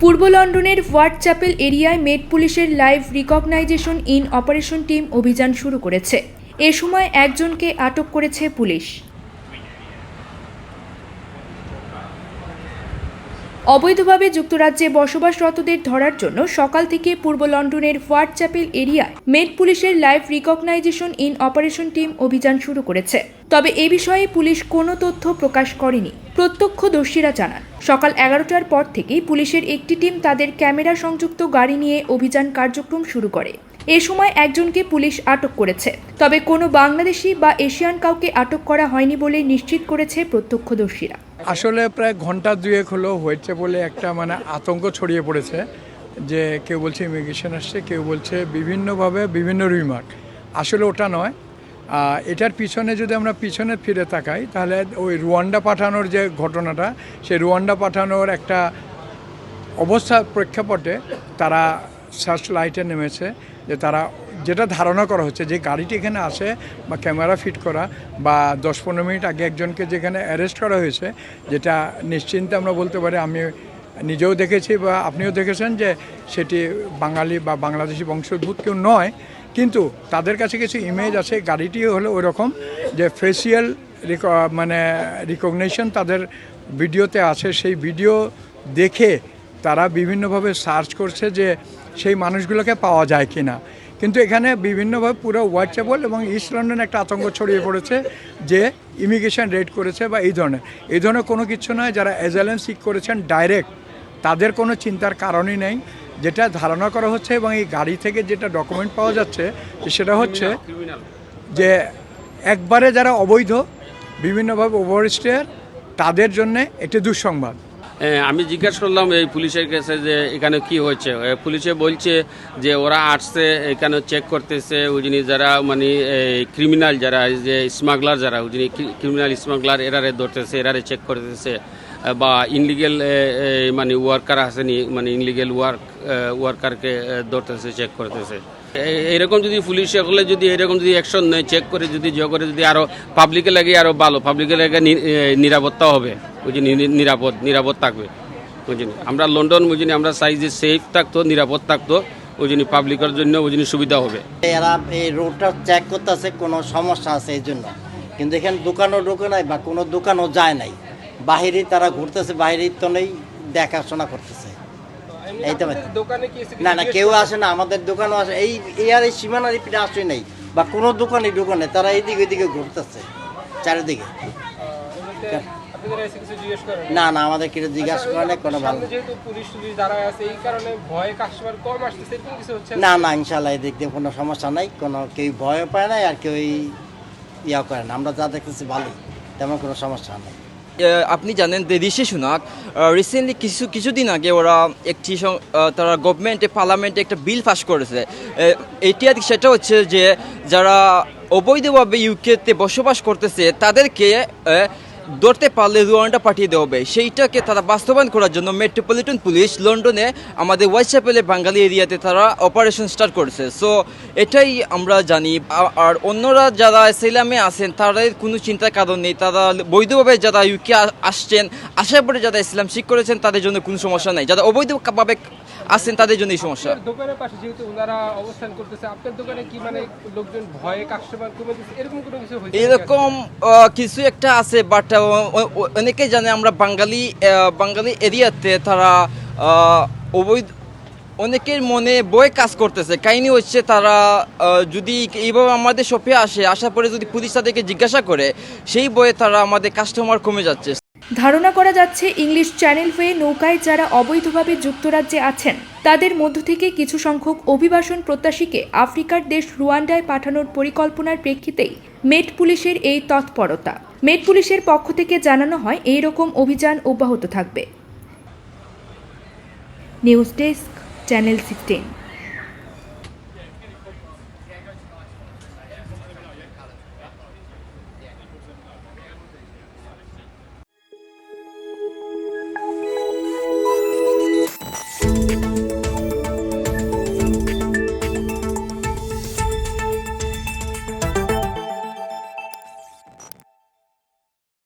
পূর্ব লন্ডনের word chapel এরিয়ায় Met পুলিশের live recognition in operation team অভিযান শুরু করেছে। এ সময় একজনকে আটক করেছে পুলিশ। অবৈধভাবে যুক্তরাজ্যে বসবাসরতদের ধরার জন্য সকাল থেকে পূর্ব লন্ডনের হোয়াইট চ্যাপেল এরিয়ায় মেট পুলিশের live recognition in operation team অভিযান শুরু করেছে। তবে এ বিষয়ে পুলিশ কোনো তথ্য প্রকাশ করেনি। প্রত্যক্ষদর্শীরা জানান, সকাল এগারোটার পর থেকেই পুলিশের একটি টিম তাদের ক্যামেরা সংযুক্ত গাড়ি নিয়ে অভিযান কার্যক্রম শুরু করে। এ সময় একজনকে পুলিশ আটক করেছে। তবে কোনো বাংলাদেশি বা এশিয়ান কাউকে আটক করা হয়নি বলে নিশ্চিত করেছে প্রত্যক্ষদর্শীরা। আসলে প্রায় ঘণ্টা দুয়েক হলো হয়েছে বলে একটা মানে আতঙ্ক ছড়িয়ে পড়েছে যে কেউ বলছে ইমিগ্রেশন আসছে, কেউ বলছে বিভিন্নভাবে বিভিন্ন রিমার্ক আসলে ওটা নয় এটার পিছনে যদি আমরা পিছনে ফিরে তাকাই, তাহলে ওই রুয়ান্ডা পাঠানোর যে ঘটনাটা, সেই রুয়ান্ডা পাঠানোর একটা অবস্থার প্রেক্ষাপটে তারা সার্চ লাইটে নেমেছে যে তারা যেটা ধারণা করা হচ্ছে, যে গাড়িটি এখানে আসে বা ক্যামেরা ফিট করা বা দশ পনেরো মিনিট আগে একজনকে যেখানে অ্যারেস্ট করা হয়েছে, যেটা নিশ্চিন্তে আমরা বলতে পারি, আমি নিজেও দেখেছি বা আপনিও দেখেছেন যে সেটি বাঙালি বা বাংলাদেশি বংশোদ্ভূত কেউ নয়, কিন্তু তাদের কাছে কিছু ইমেজ আছে গাড়িটি হলো ওই রকম যে ফেসিয়াল রিক মানে রিকগনেশন তাদের ভিডিওতে আছে। সেই ভিডিও দেখে তারা বিভিন্নভাবে সার্চ করছে যে সেই মানুষগুলোকে পাওয়া যায় কি না কিন্তু এখানে বিভিন্নভাবে পুরো হোয়াটসঅ্যাপল এবং ইস্ট লন্ডনে একটা আতঙ্ক ছড়িয়ে পড়েছে যে ইমিগ্রেশন রেড করেছে বা এই ধরনের। এই ধরনের কোনো কিছু নয়, যারা এজালেন সিক করেছেন ডাইরেক্ট তাদের কোনো চিন্তার কারণই নেই। যেটা ধারণা করা হচ্ছে এবং এই গাড়ি থেকে যেটা ডকুমেন্ট পাওয়া যাচ্ছে, সেটা হচ্ছে যে একবারে যারা অবৈধ, বিভিন্নভাবে ওভারস্টেয়ার তাদের জন্যে একটি দুঃসংবাদ। আমি জিজ্ঞাসা করলাম এই পুলিশের কাছে যে এখানে কি হয়েছে। পুলিশে বলছে যে ওরা আসছে, এখানে চেক করতেছে, ওই জিনিস যারা মানে ক্রিমিনাল যারা যে স্মাগলার যারা, ওই জিনিস ক্রিমিনাল স্মাগলার এরারে ধরতেছে, এরারে চেক করতেছে। বা ইনলিগেল মানে ওয়ার্কার আসেনি মানে ইনলিগেল ওয়ার্ক ওয়ার্কারকে ধরতেছে চেক করতেছে। এরকম যদি পুলিশ হলে যদি, এরকম যদি অ্যাকশন নেয় চেক করে যদি জয় করে যদি আরও পাবলিকে লাগে আরও ভালো পাবলিকে লাগে নিরাপত্তা হবে। নি- নিরাপদ নিরাপদ থাকবে। বুঝিনি আমরা লন্ডন বুঝিনি আমরা চাই যে সেফ থাকতো, নিরাপদ থাকতো, ওই জন্য পাবলিকের জন্য ওই জন্য সুবিধা হবে। এরা এই রোডটা চেক করতেছে, কোনো সমস্যা আছে এই জন্য। কিন্তু এখানে দোকানও ঢোকে নাই বা কোনো দোকানও যায় নাই। বাহিরে তারা ঘুরতেছে বাহিরের তো নেই দেখাশোনা করতেছে। এই তো না না কেউ আসে না আমাদের দোকানও আসে। এই আর এই সীমানার পিঠে আসে নাই বা কোনো দোকানই দোকানে তারা এইদিকে ওইদিকে ঘুরতেছে চারিদিকে। না? না আমাদের কিছু জিজ্ঞাসা করে না কোনো ভালো না? না ইনশাল্লাহ এদিক দিয়ে কোনো সমস্যা নাই কোনো কেউ ভয় পায় না আর কেউ ইয়া করে না আমরা যা দেখতেছি ভালোই তেমন কোনো সমস্যা নেই। আপনি জানেন যে ঋষি সুনাক রিসেন্টলি কিছু, কিছুদিন আগে ওরা একটি তারা গভর্নমেন্টে পার্লামেন্টে একটা বিল পাস করেছে। এটি সেটা হচ্ছে যে যারা অবৈধভাবে ইউকেতে বসবাস করতেছে, তাদেরকে ধরতে পারলে রুয়ান্ডা পাঠিয়ে দেওয়া হবে। সেইটাকে তারা বাস্তবায়ন করার জন্য মেট্রোপলিটন পুলিশ লন্ডনে আমাদের হোয়াইটচ্যাপেলে বাঙালি এরিয়াতে তারা অপারেশন স্টার্ট করেছে। সো এটাই আমরা জানি। আর অন্যরা যারা সেলামে আছেন, তাদের কোনো চিন্তার কারণ নেই। তারা বৈধভাবে যারা ইউকে আসছেন আসার পরে যারা ইসলাম শিখ করেছেন, তাদের জন্য কোনো সমস্যা নাই। যারা অবৈধভাবে আসেন তাদের জন্য এই সমস্যা। দোকানের পাশে যেহেতু ওনারা অবস্থান করতেছে আপনার দোকানে কি মানে লোকজন ভয়ে কাস্টমার কমে এরকম কোনো কিছু হয়েছে এরকম কিছু একটা আছে বাট অনেকে জানে আমরা বাঙালি বাঙালি এরিয়াতে তারা অবৈধ অনেকের মনে বয়ে কাজ করতেছে। কাহিনী হচ্ছে তারা যদি এইভাবে আমাদের শপে আসে আসার পরে যদি পুলিশ তাদেরকে জিজ্ঞাসা করে সেই বয়ে তারা আমাদের কাস্টমার কমে যাচ্ছে। ধারণা করা যাচ্ছে ইংলিশ চ্যানেল হয়ে নৌকায় যারা অবৈধভাবে যুক্তরাজ্যে আছেন, তাদের মধ্য থেকে কিছু সংখ্যক অভিবাসন প্রত্যাশীকে আফ্রিকার দেশ রুয়ান্ডায় পাঠানোর পরিকল্পনার প্রেক্ষিতেই মেট পুলিশের এই তৎপরতা। মেট পুলিশের পক্ষ থেকে জানানো হয়, এই রকম অভিযান অব্যাহত থাকবে। News desk, channel sixteen.